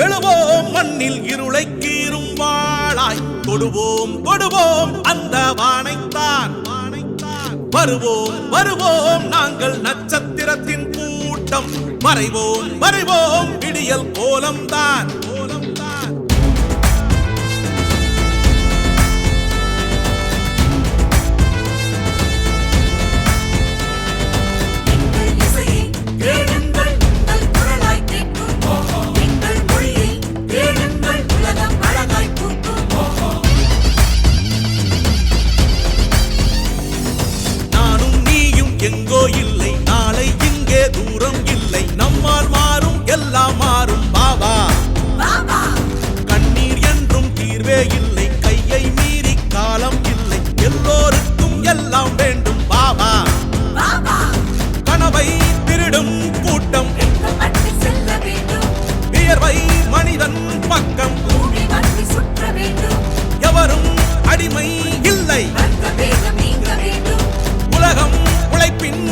எழுவோம் மண்ணில் இருளை கீறும் வாழாய் தொடுவோம் தொடுவோம் அந்த வானைத்தான். வருவோம் வருவோம் நாங்கள் நட்சத்திரத்தின் கூட்டம். மறைவோம் மறைவோம் விடியல் கோலம்தான்.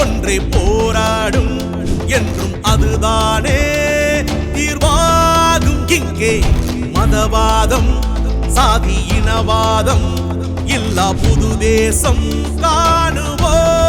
ஒன்றே போராடும் என்றும் அதுதானே தீர்வாகும். இங்கே மதவாதம் சாதி இனவாதம் இல்லா புது தேசம் காணுவோம்.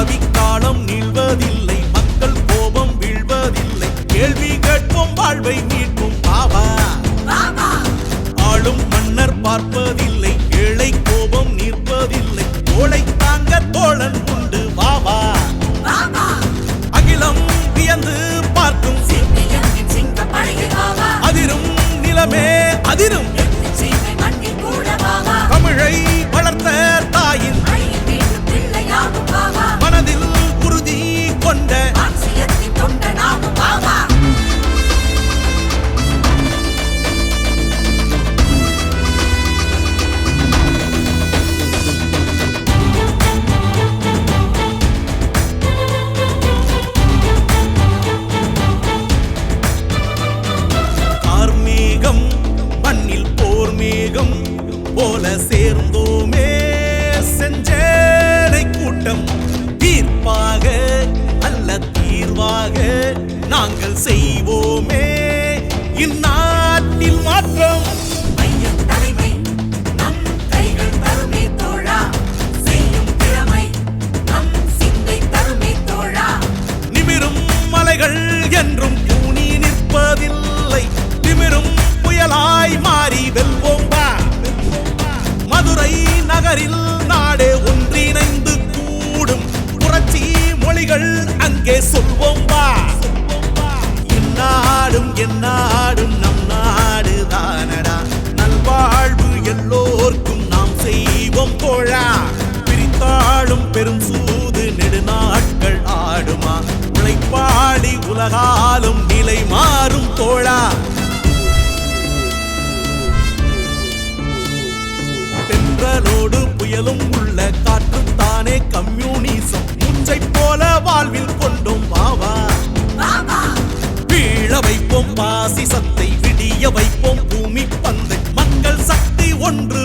ஆதிக்காலம் நிழ்வதில்லை மக்கள் கோபம் வீழ்வதில்லை. கேள்வி கேட்கும் வாழ்வை மீட்கும் பாபா. ஆளும் மன்னர் பார்ப்பதில்லை. நாங்கள் செய்வோமே. இந்நாட்டில் மாற்றம் மேலும் உள்ள காற்று தானே கம்யூனிசம். முஞ்சை போல வாழ்வில் கொண்டும் வாவா. வீழ வைப்போம் பாசிசத்தை விடிய வைப்போம் பூமி பந்தை. மக்கள் சக்தி ஒன்று